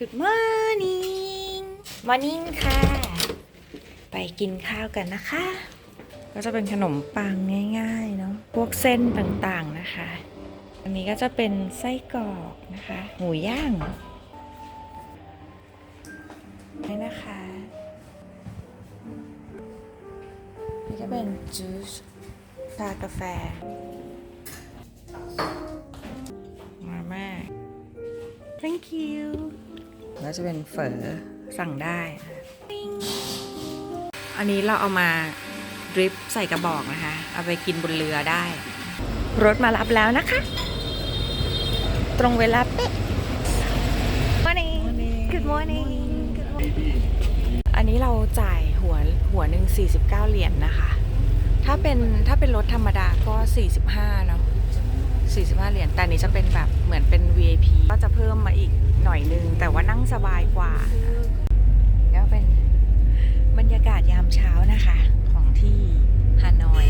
Good morning morning ค่ะ ไปกินข้าวกันนะคะ ก็จะเป็นขนมปังง่ายๆเนาะพวกเส้นต่างๆนะคะ อันนี้ก็จะเป็นไส้กรอกนะคะ หมูย่างนี่นะคะนี่ก็เป็นจูสชากาแฟมาแม่ thank you แล้วจะเป็นเฝอสั่งได้นะคะอันนี้เราเอามาดริปใส่กระบอกนะคะ เอาไปกินบนเรือได้ รถมารับแล้วนะคะ ตรงเวลาเป๊ะ morning good morning อันนี้เราจ่ายหัวหัวหนึ่ง49 เหรียญนะคะ ถ้าเป็นถ้าเป็นรถธรรมดาก็ 45เนาะ 45 เหรียญ แต่อันนี้จะเป็นแบบเหมือนเป็น VIP ก็จะเพิ่มมาอีกหน่อยนึง แต่ว่านั่งสบายกว่าก็เป็นบรรยากาศยามเช้านะคะ ของที่ฮานอย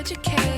educated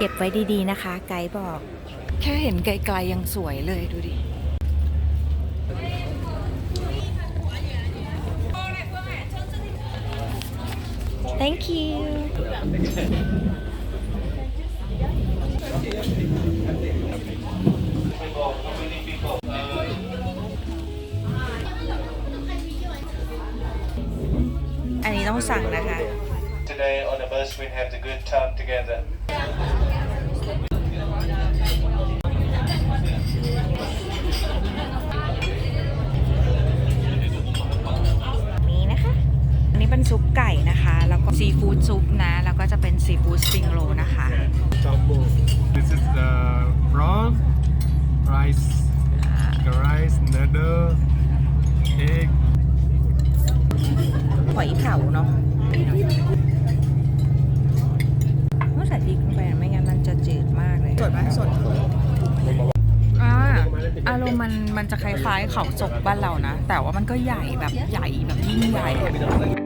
เก็บไว้ดีๆนะคะ ไกด์บอก แค่เห็นไกลๆยังสวยเลยดูดิ thank you อันนี้ต้องสั่งนะคะ Today on the bus, we have the good time together. เป็นซุปไก่นะคะ แล้วก็ซีฟู้ดซุปนะ แล้วก็จะเป็นซีฟู้ดสปริงโรนะคะ Jumbo. This is the prawn, rice, the rice, noodle, egg. หอยเผาเนาะต้องใส่พริกลงไปนะไม่งั้นมันจะจืดมากเลย สดไหมสดอ่าอารมณ์มันมันจะคล้ายๆเขาจกบ้านเรานะ แต่ว่ามันก็ใหญ่แบบใหญ่แบบยิ่งใหญ่อะ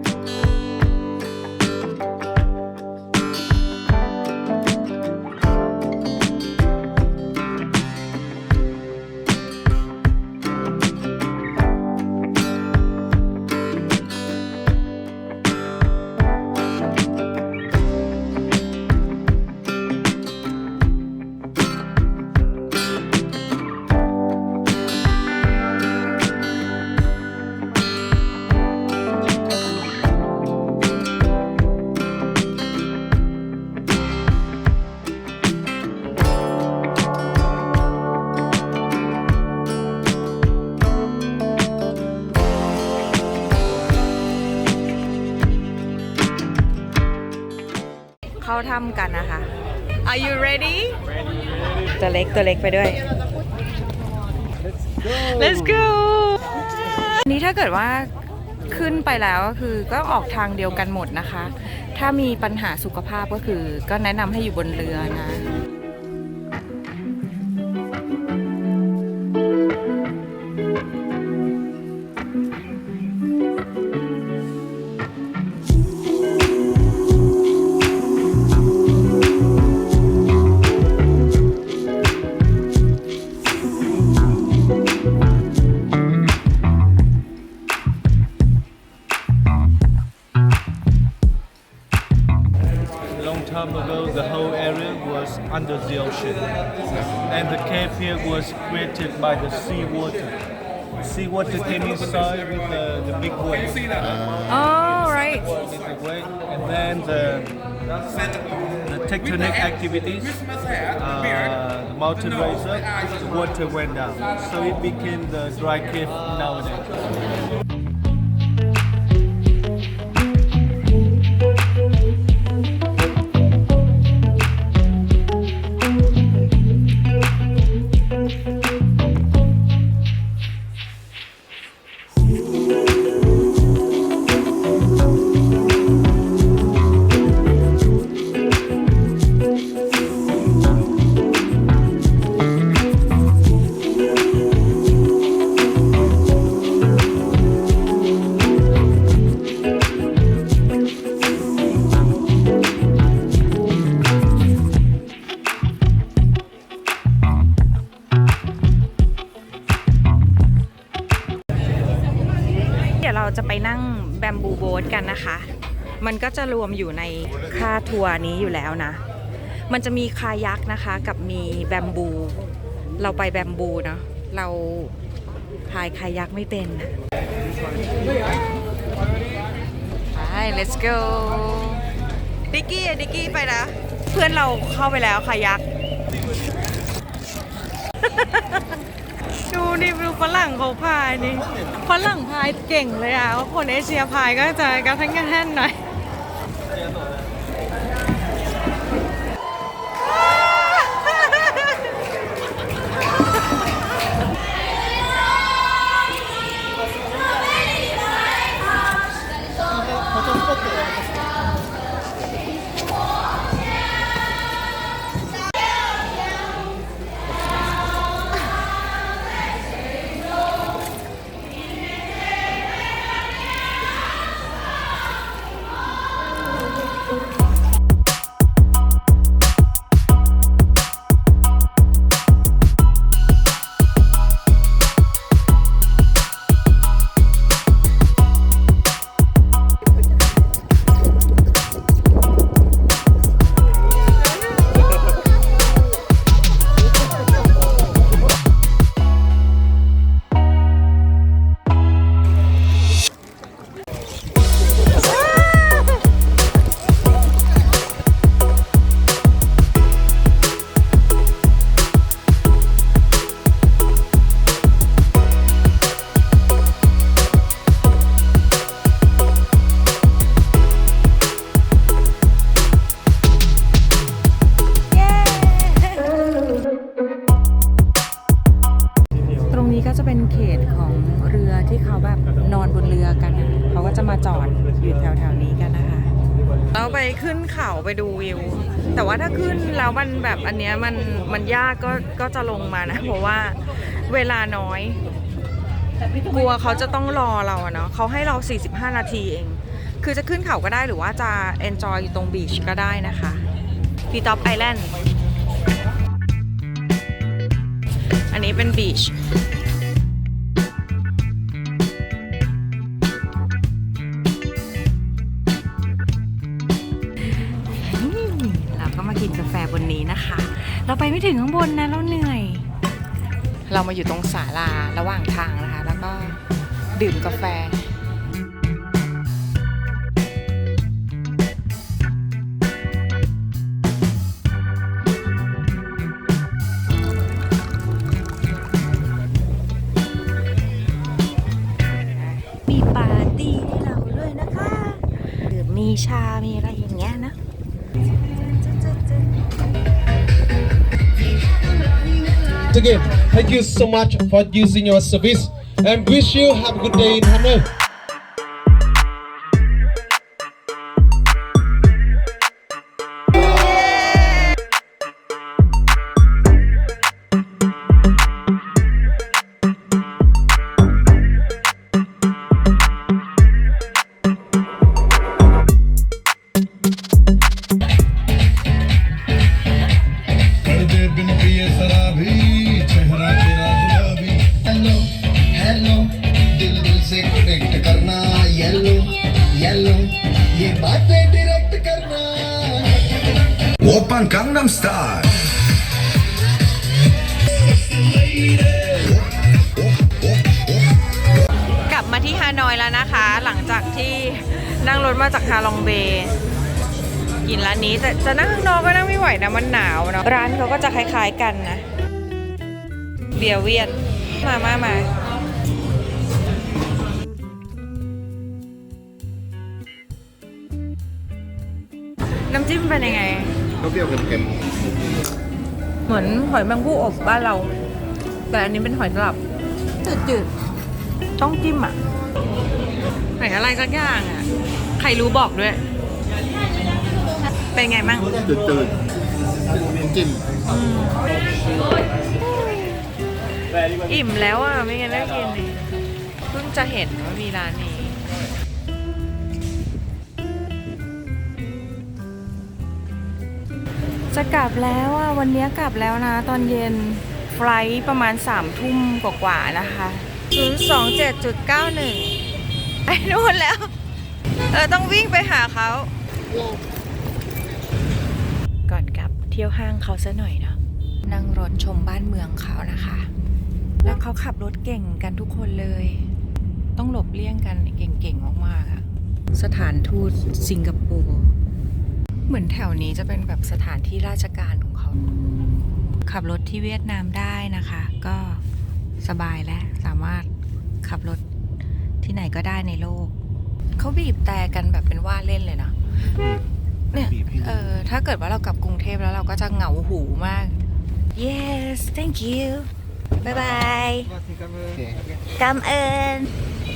เข้าถ้ำกันนะคะ Are you ready ตัวเล็กตัวเล็กไปด้วย Let's go อันนี้ถ้าเกิดว่าขึ้นไปแล้วก็คือก็ออกทางเดียวกันหมดนะคะ ถ้ามีปัญหาสุขภาพก็คือก็แนะนำให้อยู่บนเรือนะ the tectonic activities, uh, mountain the water went down. So it became the dry cave nowadays. แบมบูโบ๊ทกันนะคะ มันก็จะรวมอยู่ในค่าทัวร์นี้อยู่แล้วนะ มันจะมีคายักนะคะกับมีแบมบู เราไปแบมบูเนาะเราพายคายักไม่เป็นนะไป let's go ดิกกี้อะดิกกี้ไปนะ เพื่อนเราเข้าไปแล้วคายัก ดูดิดูฝรั่งเขาพายนี่ฝรั่งพายเก่งเลยอะคนเอเชียพายก็จะกระทันกระแท่นหน่อย มันแบบอันเนี้ยมันมันยากก็ก็จะลงมานะ เพราะว่าเวลาน้อย กลัวเขาจะต้องรอเราอะเนาะเขาให้เรา 45 นาทีเอง คือจะขึ้นเขาก็ได้หรือว่าจะ enjoy อยู่ตรงบีชก็ได้นะคะทีท็อปไอแลนด์อันนี้เป็นบีช ไปไม่ถึงข้างบนนะเราเหนื่อย เรามาอยู่ตรงศาลาระหว่างทางนะคะ แล้วก็ดื่มกาแฟมีปาร์ตี้ให้เราด้วยนะคะดื่มมีชา มีอะไร Again, thank you so much for using your service and wish you have a good day in Hanoi. แล้วนะคะ หลังจากที่นั่งรถมาจากฮาลองเบย์กินร้านนี้แต่จะนั่งข้างนอกก็นั่งไม่ไหวนะมันหนาวเนาะร้านเขาก็จะคล้าย ๆกันนะ เบียร์เวียนมามามาน้ำจิ้มเป็นยังไงก็เปรี้ยวเค็มเหมือนหอยแมงผู้อบบ้านเรา แต่อันนี้เป็นหอยสลับจืดๆ ต้องจิ้มอะ หอยอะไรสักอย่างอะ ใครรู้บอกด้วย เป็นไงมั่งๆจืดๆจิ้มอิ่มแล้วอะ ไม่งั้นได้กินนี่เพิ่งจะเห็นว่ามีร้านนี้จะกลับแล้วอะวันนี้กลับแล้วนะ ตอนเย็นไฟลท์ประมาณ3ามทุ่มกว่าๆนะคะ 027.91 ไอ้นู่นแล้ว เออต้องวิ่งไปหาเขา ก่อนกลับเที่ยวห้างเขาซะหน่อยเนาะ นั่งรถชมบ้านเมืองเขานะคะ แล้วเขาขับรถเก่งกันทุกคนเลย ต้องหลบเลี่ยงกันเก่งๆมากๆอะสถานทูตสิงคโปร์เหมือนแถวนี้จะเป็นแบบสถานที่ราชการของเขา ขับรถที่เวียดนามได้นะคะ ก็สบายแล้วสามารถขับรถ ที่ไหนก็ได้ในโลก เขาบีบแต่กันแบบเป็นว่าเล่นเลยนะ เนี่ยเออ ถ้าเกิดว่าเรากลับกรุงเทพแล้วเราก็จะเหงาหูมาก yes thank you bye bye กำเอิญ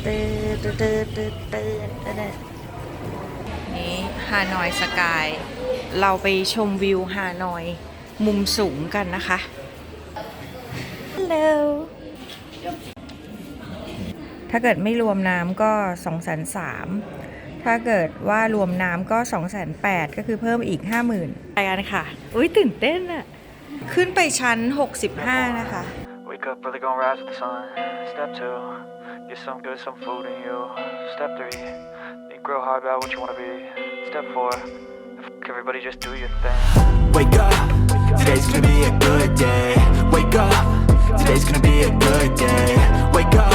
ตื่นตื่นตื่นตื่นตื่นตื่นนี่ฮานอยสกาย เราไปชมวิวฮานอยมุมสูงกันนะคะ Hello ถ้าเกิดไม่รวมน้ำก็2องแสนสามถ้าเกิดว่ารวมน้ำก็2องแสนแปดก็คือเพิ่มอีก 50,000ไปกันค่ะ อุ้ยตื่นเต้นอะขึ้นไปชั้น 65 นะคะ Wake up early, gonna rise with the sun. Step two, get some good, some food in you. Step three, think real hard about what you wanna be. Step four, f- everybody just do your thing. Wake up, today's gonna be a good day. Wake up, today's gonna be a good day. Wake up,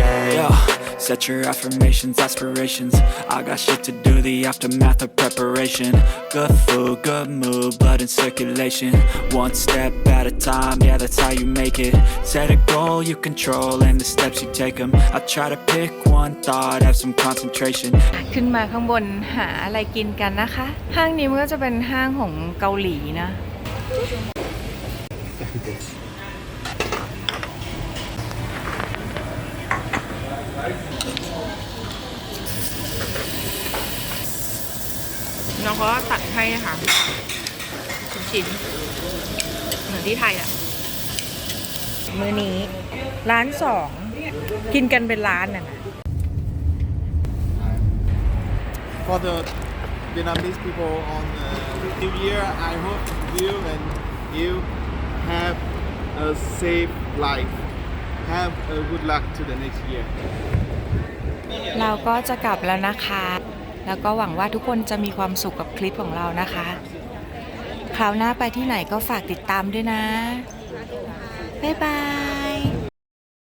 Set your affirmations, aspirations. I got shit to do, the aftermath of preparation. Good food, good mood, blood in circulation. One step at a time, yeah, that's how you make it. Set a goal you control and the steps you take them. I try to pick one thought, have some concentration. ขึ้นมาข้างบนหาอะไรกินกันนะคะ ห้างนี้มันก็จะเป็นห้างของเกาหลีนะ น้อง เขาก็ตัดให้ค่ะชิ้นๆเหมือนที่ไทยอะมือนี้ร้านสองกินกันเป็นร้านน่ะนะ For the Vietnamese people on uh, New Year I hope you and you have a safe life have a good luck to the next year เราก็จะกลับแล้วนะคะ แล้วก็หวังว่าทุกคนจะมีความสุขกับคลิปของเรานะคะ คราวหน้าไปที่ไหนก็ฝากติดตามด้วยนะ บ๊ายบาย